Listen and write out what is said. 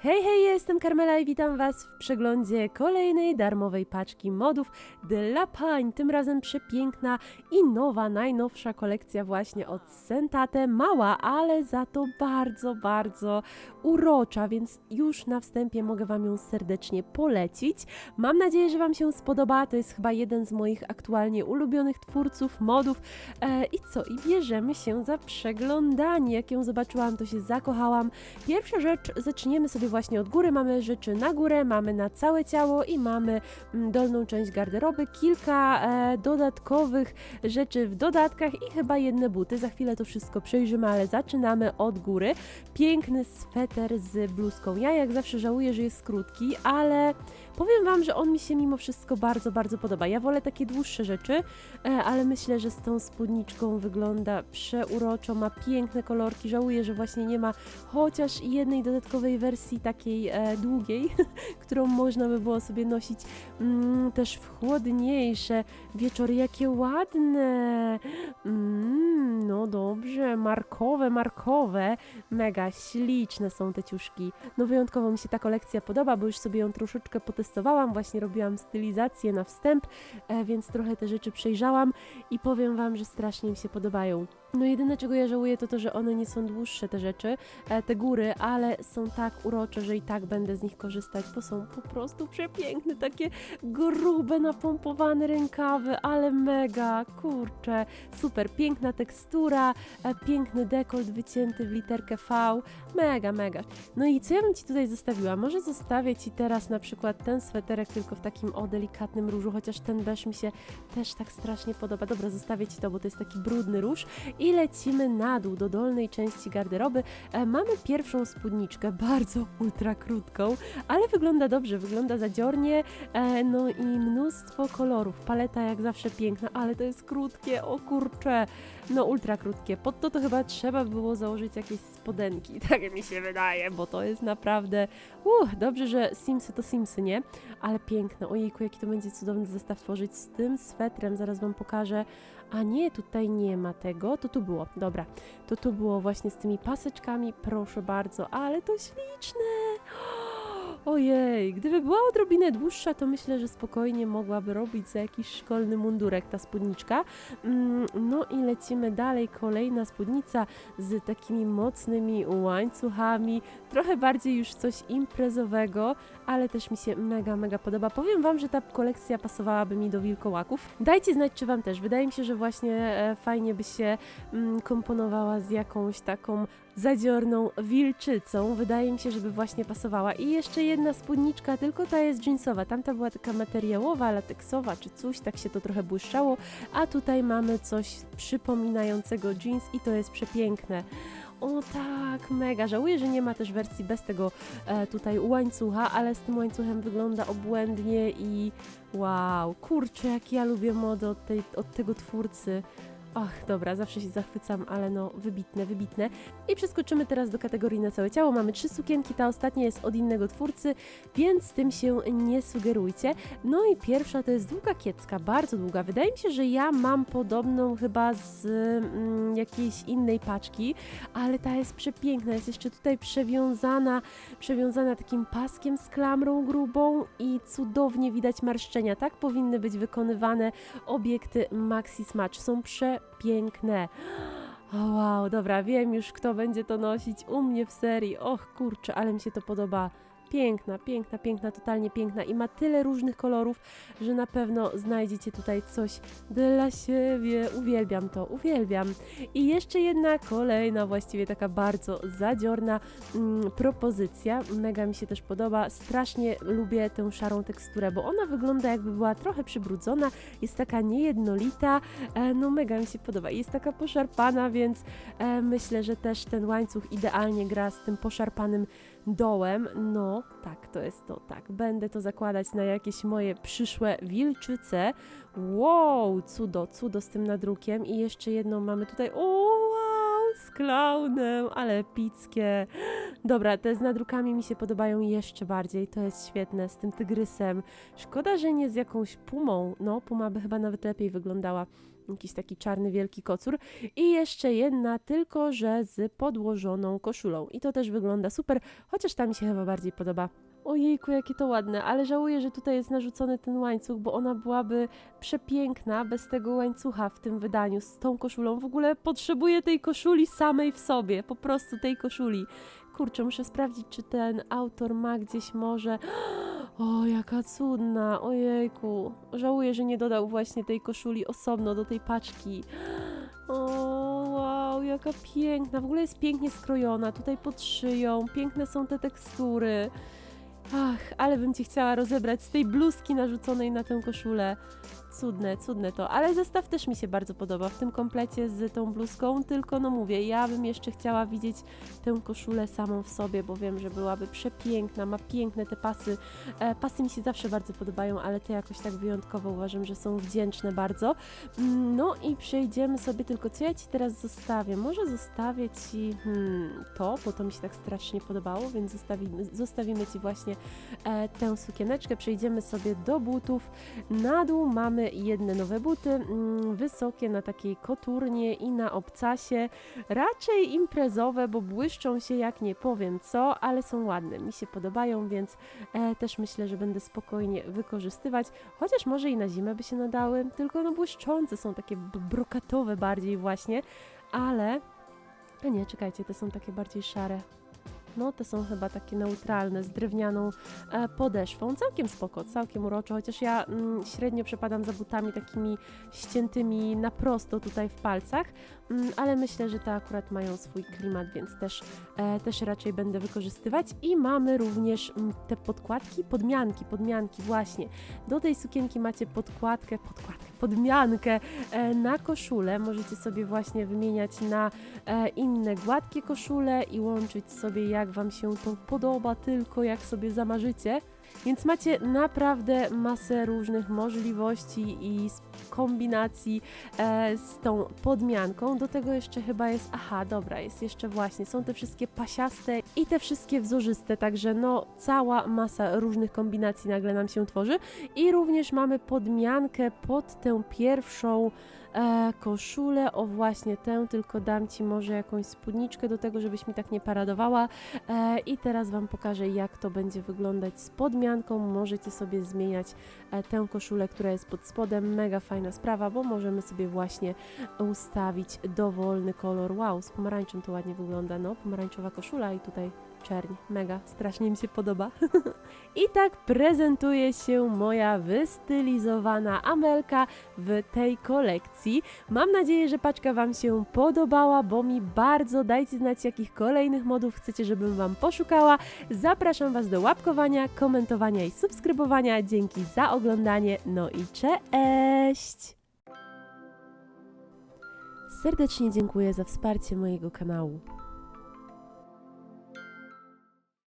Hej, hej, jestem Karmela i witam Was w przeglądzie kolejnej darmowej paczki modów dla pań. Tym razem przepiękna i nowa, najnowsza kolekcja właśnie od Sentate. Mała, ale za to bardzo, bardzo urocza, więc już na wstępie mogę Wam ją serdecznie polecić. Mam nadzieję, że Wam się spodoba. To jest chyba jeden z moich aktualnie ulubionych twórców modów. E, I co? I bierzemy się za przeglądanie. Jak ją zobaczyłam, to się zakochałam. Pierwsza rzecz, zaczniemy sobie właśnie od góry. Mamy rzeczy na górę, mamy na całe ciało i mamy mm, dolną część garderoby. Kilka e, dodatkowych rzeczy w dodatkach i chyba jedne buty. Za chwilę to wszystko przejrzymy, ale zaczynamy od góry. Piękny sweter z bluzką. Ja jak zawsze żałuję, że jest krótki, ale powiem Wam, że on mi się mimo wszystko bardzo, bardzo podoba. Ja wolę takie dłuższe rzeczy, e, ale myślę, że z tą spódniczką wygląda przeuroczo, ma piękne kolorki. Żałuję, że właśnie nie ma chociaż jednej dodatkowej wersji takiej e, długiej, którą można by było sobie nosić mm, też w chłodniejsze wieczory. Jakie ładne! Mm, no dobrze, markowe, markowe. Mega śliczne są te ciuszki. No wyjątkowo mi się ta kolekcja podoba, bo już sobie ją troszeczkę potestowałam, właśnie robiłam stylizację na wstęp, e, więc trochę te rzeczy przejrzałam i powiem Wam, że strasznie mi się podobają. No jedyne czego ja żałuję to to, że one nie są dłuższe te rzeczy, e, te góry, ale są tak urocze, że i tak będę z nich korzystać, bo są po prostu przepiękne, takie grube, napompowane rękawy, ale mega, kurczę, super, piękna tekstura, e, piękny dekolt wycięty w literkę V, mega, mega. No i co ja bym Ci tutaj zostawiła? Może zostawię Ci teraz na przykład ten sweterek tylko w takim o delikatnym różu, chociaż ten beż mi się też tak strasznie podoba. Dobra, zostawię Ci to, bo to jest taki brudny róż i lecimy na dół do dolnej części garderoby. E, mamy pierwszą spódniczkę, bardzo ultra krótką, ale wygląda dobrze, wygląda zadziornie, e, no i mnóstwo kolorów. Paleta jak zawsze piękna, ale to jest krótkie, o kurcze, no ultra krótkie. Pod to to chyba trzeba było założyć jakieś spodenki, tak mi się wydaje, bo to jest naprawdę, uh, dobrze, że Simsy to Simsy, nie? Ale piękne, ojejku, jaki to będzie cudowny zestaw tworzyć z tym swetrem, zaraz Wam pokażę. A nie, tutaj nie ma tego, to tu było, dobra. To tu było właśnie z tymi paseczkami, proszę bardzo, ale to śliczne! Ojej, gdyby była odrobinę dłuższa, to myślę, że spokojnie mogłaby robić za jakiś szkolny mundurek ta spódniczka. Mm, No i lecimy dalej, kolejna spódnica z takimi mocnymi łańcuchami, trochę bardziej już coś imprezowego, ale też mi się mega, mega podoba. Powiem Wam, że ta kolekcja pasowałaby mi do wilkołaków. Dajcie znać, czy Wam też. Wydaje mi się, że właśnie e, fajnie by się mm, komponowała z jakąś taką zadziorną wilczycą. Wydaje mi się, żeby właśnie pasowała. I jeszcze jedna spódniczka, tylko ta jest jeansowa. Tamta była taka materiałowa, lateksowa czy coś, tak się to trochę błyszczało. A tutaj mamy coś przypominającego jeans i to jest przepiękne. O tak, mega. Żałuję, że nie ma też wersji bez tego e, tutaj łańcucha, ale z tym łańcuchem wygląda obłędnie i wow, kurczę, jak ja lubię modę od, tej, od tego twórcy. Ach, dobra, zawsze się zachwycam, ale no, wybitne, wybitne. I przeskoczymy teraz do kategorii na całe ciało. Mamy trzy sukienki, ta ostatnia jest od innego twórcy, więc tym się nie sugerujcie. No i pierwsza to jest długa kiecka, bardzo długa. Wydaje mi się, że ja mam podobną chyba z mm, jakiejś innej paczki, ale ta jest przepiękna, jest jeszcze tutaj przewiązana, przewiązana takim paskiem z klamrą grubą i cudownie widać marszczenia. Tak powinny być wykonywane obiekty Maxi Smacz. Są przepiękne. O wow, dobra, wiem już kto będzie to nosić u mnie w serii. Och kurczę, ale mi się to podoba. Piękna, piękna, piękna, totalnie piękna i ma tyle różnych kolorów, że na pewno znajdziecie tutaj coś dla siebie. Uwielbiam to, uwielbiam. I jeszcze jedna kolejna, właściwie taka bardzo zadziorna mm, propozycja. Mega mi się też podoba. Strasznie lubię tę szarą teksturę, bo ona wygląda jakby była trochę przybrudzona, jest taka niejednolita. E, no mega mi się podoba. Jest taka poszarpana, więc e, myślę, że też ten łańcuch idealnie gra z tym poszarpanym dołem. No, tak, to jest to, tak. Będę to zakładać na jakieś moje przyszłe wilczyce. Wow, cudo, cudo z tym nadrukiem. I jeszcze jedną mamy tutaj. O, wow, z klaunem, ale epickie. Dobra, te z nadrukami mi się podobają jeszcze bardziej. To jest świetne, z tym tygrysem. Szkoda, że nie z jakąś pumą. No, puma by chyba nawet lepiej wyglądała. Jakiś taki czarny wielki kocur i jeszcze jedna, tylko że z podłożoną koszulą i to też wygląda super, chociaż ta mi się chyba bardziej podoba. Ojejku, jakie to ładne, ale żałuję, że tutaj jest narzucony ten łańcuch, bo ona byłaby przepiękna bez tego łańcucha w tym wydaniu, z tą koszulą. W ogóle potrzebuję tej koszuli samej w sobie, po prostu tej koszuli. Kurczę, muszę sprawdzić, czy ten autor ma gdzieś może... O, jaka cudna, ojejku. Żałuję, że nie dodał właśnie tej koszuli osobno do tej paczki. O, wow, jaka piękna. W ogóle jest pięknie skrojona, tutaj pod szyją, piękne są te tekstury. Ach, ale bym ci chciała rozebrać z tej bluzki narzuconej na tę koszulę. Cudne, cudne to, ale zestaw też mi się bardzo podoba w tym komplecie z tą bluzką, tylko no mówię, ja bym jeszcze chciała widzieć tę koszulę samą w sobie, bo wiem, że byłaby przepiękna, ma piękne te pasy. E, pasy mi się zawsze bardzo podobają, ale te jakoś tak wyjątkowo uważam, że są wdzięczne bardzo. Mm, No i przejdziemy sobie tylko, co ja Ci teraz zostawię? Może zostawię Ci hmm, to, bo to mi się tak strasznie podobało, więc zostawimy, zostawimy Ci właśnie tę sukieneczkę. Przejdziemy sobie do butów. Na dół mamy jedne nowe buty, mm, wysokie na takiej koturnie i na obcasie. Raczej imprezowe, bo błyszczą się jak nie powiem co, ale są ładne. Mi się podobają, więc e, też myślę, że będę spokojnie wykorzystywać. Chociaż może i na zimę by się nadały, tylko no błyszczące są takie brokatowe bardziej właśnie, ale... A nie, czekajcie, te są takie bardziej szare. No, te są chyba takie neutralne, z drewnianą e, podeszwą. Całkiem spoko, całkiem urocze, chociaż ja mm, średnio przepadam za butami takimi ściętymi na prosto tutaj w palcach, mm, ale myślę, że te akurat mają swój klimat, więc też, e, też raczej będę wykorzystywać. I mamy również mm, te podkładki, podmianki, podmianki właśnie. Do tej sukienki macie podkładkę, podkładkę, podmiankę e, na koszulę. Możecie sobie właśnie wymieniać na e, inne gładkie koszule i łączyć sobie jak Wam się to podoba, tylko jak sobie zamarzycie. Więc macie naprawdę masę różnych możliwości i kombinacji e, z tą podmianką. Do tego jeszcze chyba jest, aha, dobra, jest jeszcze właśnie, są te wszystkie pasiaste i te wszystkie wzorzyste, także no cała masa różnych kombinacji nagle nam się tworzy. I również mamy podmiankę pod tę pierwszą e, koszulę, o właśnie tę, tylko dam Ci może jakąś spódniczkę do tego, żebyś mi tak nie paradowała. E, I teraz Wam pokażę, jak to będzie wyglądać z podmianką. Możecie sobie zmieniać e, tę koszulę, która jest pod spodem. Mega fajna sprawa, bo możemy sobie właśnie ustawić dowolny kolor. Wow, z pomarańczą to ładnie wygląda, no, pomarańczowa koszula i tutaj czerń. Mega, strasznie mi się podoba. I tak prezentuje się moja wystylizowana Amelka w tej kolekcji. Mam nadzieję, że paczka Wam się podobała, bo mi bardzo dajcie znać, jakich kolejnych modów chcecie, żebym Wam poszukała. Zapraszam Was do łapkowania, komentowania i subskrybowania. Dzięki za oglądanie. No i cześć! Serdecznie dziękuję za wsparcie mojego kanału.